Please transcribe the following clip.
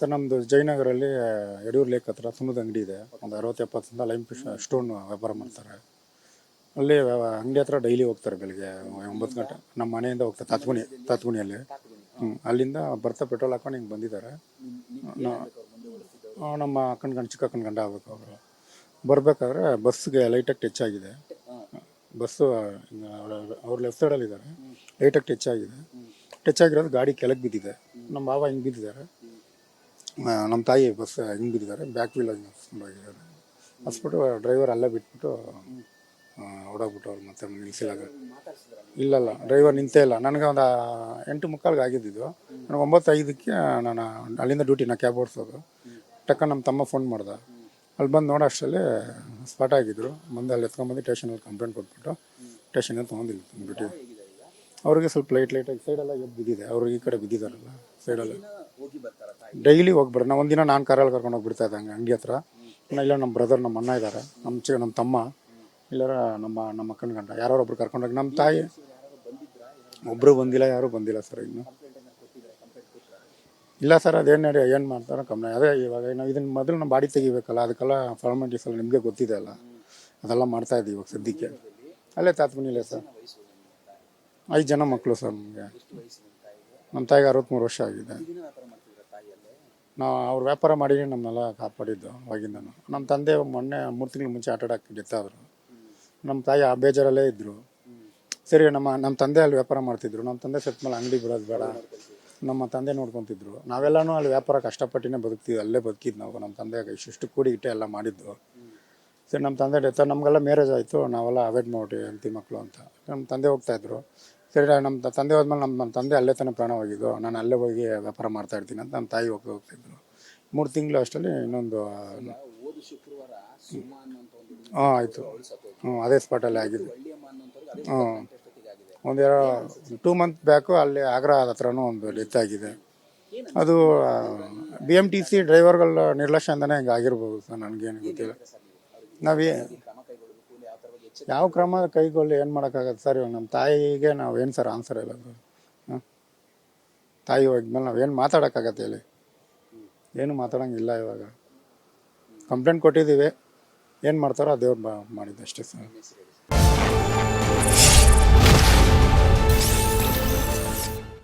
Sir ನಮ್ಮದು ಜಯನಗರಲ್ಲಿ Yediyur lake ಹತ್ರ ಸುಣ್ಣದ ಅಂಗಡಿ ಇದೆ. ಒಂದು ಅರವತ್ತು ಎಪ್ಪತ್ತರಿಂದ ಲೈಮ್ ಫಿಶ್ ಸ್ಟೋನ್ ವ್ಯಾಪಾರ ಮಾಡ್ತಾರೆ. ಅಲ್ಲಿ ವ್ಯವ- ಅಂಗಡಿ ಹತ್ರ ಡೈಲಿ ಹೋಗ್ತಾರೆ ಬೆಳಿಗ್ಗೆ ಒಂಬತ್ತು ಗಂಟೆ. ನಮ್ಮ ಮನೆಯಿಂದ ಹೋಗ್ತಾರೆ ತಾತ್ಗುಣಿ, ತಾತ್ಗುಣಿಯಲ್ಲಿ. ಹ್ಞೂ ಅಲ್ಲಿಂದ ಬರ್ತಾ ಪೆಟ್ರೋಲ್ ಹಾಕೊಂಡು ಹಿಂಗೆ ಬಂದಿದ್ದಾರೆ. ನಮ್ಮ ಅಕ್ಕನ ಗಂಡ ಚಿಕ್ಕ ಅಕ್ಕನ ಗಂಡ ಆಗಬೇಕು ಅವರು. ಬರಬೇಕಾದ್ರೆ ಬಸ್ಗೆ ಲೈಟಾಗಿ ಟಚ್ ಆಗಿದೆ. ಬಸ್ಸು ಅವ್ರ ಲೆಫ್ಟ್ ಸೈಡಲ್ಲಿ ಇದ್ದಾರೆ ಲೈಟಾಗಿ ಟಚ್ ಆಗಿದೆ. ಟಚ್ ಆಗಿರೋದು ಗಾಡಿ ಕೆಳಗೆ ಬಿದ್ದಿದೆ. ನಮ್ಮ ಮಾವ ಹಿಂಗೆ ಬಿದ್ದಿದ್ದಾರೆ. ನಮ್ಮ ತಾಯಿ ಬಸ್ ಹಿಂಗೆ ಬಿದ್ದಿದ್ದಾರೆ ಬ್ಯಾಕ್ ವೀಲ್ ಹೋಗಿದ್ದಾರೆ ಹಸ್ಬಿಟ್ಟು ಡ್ರೈವರ್ ಅಲ್ಲೇ ಬಿಟ್ಬಿಟ್ಟು ಓಡೋಗ್ಬಿಟ್ಟು ಅವ್ರು ಮತ್ತೆ ನಿಲ್ಸಿಲ್ಲ. ಇಲ್ಲಲ್ಲ ಡ್ರೈವರ್ ನಿಂತೇ ಇಲ್ಲ. ನನಗೆ ಒಂದು ಎಂಟು ಮುಕ್ಕಾಲ್ಗೆ ಆಗಿದ್ದಿದ್ದು ನನಗೆ ಒಂಬತ್ತು ಐದಕ್ಕೆ ನಾನು ಅಲ್ಲಿಂದ ಡ್ಯೂಟಿ ನಾ ಕ್ಯಾಬ್ ಓಡಿಸೋದು. ಟಕ್ಕ ನಮ್ಮ ತಮ್ಮ ಫೋನ್ ಮಾಡ್ದೆ. ಅಲ್ಲಿ ಬಂದು ನೋಡೋ ಅಷ್ಟರಲ್ಲಿ ಸ್ಪಾಟ್ ಆಗಿದ್ದರು ಮುಂದೆ ಅಲ್ಲಿ ಎತ್ಕೊಂಡ್ಬಂದು ಸ್ಟೇಷನಲ್ಲಿ ಕಂಪ್ಲೇಂಟ್ ಕೊಟ್ಬಿಟ್ಟು ಸ್ಟೇಷನಿಂದ ತೊಗೊಂಡಿಲ್ಲ ಡ್ಯೂಟಿ ಅವ್ರಿಗೆ ಸ್ವಲ್ಪ ಲೈಟ್ ಲೈಟಾಗಿ ಸೈಡೆಲ್ಲ ಎದ್ದು ಬಿದ್ದಿದೆ. ಅವ್ರು ಈ ಕಡೆ ಬಿದ್ದಿದ್ದಾರಲ್ಲ ಸೈಡಲ್ಲಿ ಡೈಲಿ ಹೋಗ್ಬಾರ್ದು ನಾ ಒಂದಿನ ನಾನು ಕಾರಲ್ಲಿ ಕರ್ಕೊಂಡು ಹೋಗ್ಬಿಡ್ತಾ ಇದ್ದೆ ಹಂಗೆ ಅಂಗಡಿ ಹತ್ರ. ಇಲ್ಲ ನಮ್ಮ ಬ್ರದರ್ ನಮ್ಮ ಅಣ್ಣ ಇದ್ದಾರೆ ನಮ್ಮ ಚಿ ನಮ್ಮ ತಮ್ಮ ಇಲ್ಲಾರ ನಮ್ಮ ನಮ್ಮ ಅಕ್ಕನ ಗಂಡ. ಯಾರೋ ಒಬ್ರು ಕರ್ಕೊಂಡೋಗಿ ನಮ್ಮ ತಾಯಿ. ಒಬ್ಬರು ಬಂದಿಲ್ಲ ಯಾರೂ ಬಂದಿಲ್ಲ ಸರ್ ಇನ್ನು. ಇಲ್ಲ ಸರ್ ಅದೇನು ನಡಿ ಏನು ಮಾಡ್ತಾರೆ ಕಮ್ಮಿ ಅದೇ ಇವಾಗ ನಾವು ಇದನ್ನ ಮೊದಲು ನಮ್ಮ ಬಾಡಿ ತೆಗಿಬೇಕಲ್ಲ ಅದಕ್ಕೆಲ್ಲ ಫಾರ್ಮಾಲಿಟೀಸ್ ಎಲ್ಲ ನಿಮಗೆ ಗೊತ್ತಿದೆ ಅಲ್ಲ. ಅದೆಲ್ಲ ಮಾಡ್ತಾ ಇದ್ದೀವಿ ಇವಾಗ ಸದ್ಯಕ್ಕೆ. ಅಲ್ಲೇ ತಾತ್ಮನಿಲ್ಲ ಸರ್ ಐದು ಜನ ಮಕ್ಕಳು ಸರ್ ನಮಗೆ. ನಮ್ಮ ತಾಯಿಗೆ ಅರವತ್ತ್ಮೂರು ವರ್ಷ ಆಗಿದೆ. ನಾವು ಅವ್ರು ವ್ಯಾಪಾರ ಮಾಡಿ ನಮ್ಮನ್ನೆಲ್ಲ ಕಾಪಾಡಿದ್ದು ಅವಾಗಿಂದನು. ನಮ್ಮ ತಂದೆ ಮೊನ್ನೆ ಮೂರು ತಿಂಗಳು ಮುಂಚೆ ಆಟಾಡಕ್ಕೆ ಗೆತ್ತಾದರು ನಮ್ಮ ತಾಯಿ ಆ ಬೇಜಾರಲ್ಲೇ ಇದ್ದರು ಸರಿ ನಮ್ಮ ನಮ್ಮ ತಂದೆ ಅಲ್ಲಿ ವ್ಯಾಪಾರ ಮಾಡ್ತಿದ್ರು. ನಮ್ಮ ತಂದೆ ಸತ್ತ ಮೇಲೆ ಅಂಗಡಿ ಬಿಡೋದು ಬೇಡ. ನಮ್ಮ ತಂದೆ ನೋಡ್ಕೊತಿದ್ರು. ನಾವೆಲ್ಲನೂ ಅಲ್ಲಿ ವ್ಯಾಪಾರ ಕಷ್ಟಪಟ್ಟಿನೇ ಬದುಕ್ತಿದ್ವಿ. ಅಲ್ಲೇ ಬದುಕಿದ್ದು ನಾವು. ನಮ್ಮ ತಂದೆ ಇಷ್ಟು ಕೂಡಿ ಇಟ್ಟೆ ಎಲ್ಲ ಮಾಡಿದ್ದು. ಸರಿ, ನಮ್ಮ ತಂದೆ ಡೆತ್ ನಮಗೆಲ್ಲ ಮ್ಯಾರೇಜ್ ಆಯಿತು, ನಾವೆಲ್ಲ ಅವಾಯ್ಡ್ ಮಾಡಿ ಹೆಂಡತಿ ಮಕ್ಕಳು ಅಂತ. ನಮ್ಮ ತಂದೆ ಹೋಗ್ತಾಯಿದ್ರು ಸರಿ ನಮ್ಮ ತಂದೆ ಹೋದ್ಮೇಲೆ ನಮ್ಮ ನಮ್ಮ ತಂದೆ ಅಲ್ಲೇ ತಾನೇ ಪ್ರಾಣ ಹೋಗಿದ್ದು. ನಾನು ಅಲ್ಲೇ ಹೋಗಿ ವ್ಯಾಪಾರ ಮಾಡ್ತಾ ಇರ್ತೀನಿ ಅಂತ ನಮ್ಮ ತಾಯಿ ಹೋಗಿ ಹೋಗ್ತಿದ್ರು ಮೂರು ತಿಂಗಳು ಅಷ್ಟರಲ್ಲಿ ಇನ್ನೊಂದು ಹಾಂ ಆಯಿತು. ಹ್ಞೂ ಅದೇ ಸ್ಪಾಟಲ್ಲಿ ಆಗಿದ್ದು. ಹ್ಞೂ ಒಂದೆರಡು ಟೂ ಮಂತ್ ಬ್ಯಾಕು ಅಲ್ಲಿ ಆಗ್ರಾ ಹತ್ರನೂ ಒಂದು ಡೆತ್ ಆಗಿದೆ. ಅದು ಬಿ ಎಂ ಟಿ ಸಿ ಡ್ರೈವರ್ಗಳ ನಿರ್ಲಕ್ಷ್ಯದಿಂದನೇ ಹಿಂಗೆ ಆಗಿರ್ಬೋದು ಸರ್, ನನಗೇನು ಗೊತ್ತಿಲ್ಲ. ನಾವೇ ಯಾವ ಕ್ರಮ ಕೈಗೊಳ್ಳಿ, ಏನು ಮಾಡೋಕ್ಕಾಗತ್ತೆ? ಸರ್, ಇವಾಗ ನಮ್ಮ ತಾಯಿಗೆ ನಾವು ಏನು ಸರ್ ಆನ್ಸರ್ ಇಲ್ಲ ಹಾಂ ತಾಯಿ ನಾವು ಏನು ಮಾತಾಡೋಕ್ಕಾಗತ್ತೆ ಹೇಳಿ? ಏನು ಮಾತಾಡೋಂಗಿಲ್ಲ ಇವಾಗ. ಕಂಪ್ಲೇಂಟ್ ಕೊಟ್ಟಿದ್ದೀವಿ ಏನು ಮಾಡ್ತಾರೋ ಆ ದೇವ್ರು ಬಾ ಮಾಡಿದ್ದು ಅಷ್ಟೇ ಸರ್ ಹೆಸರು ಹೇಳಿ ಸರ್.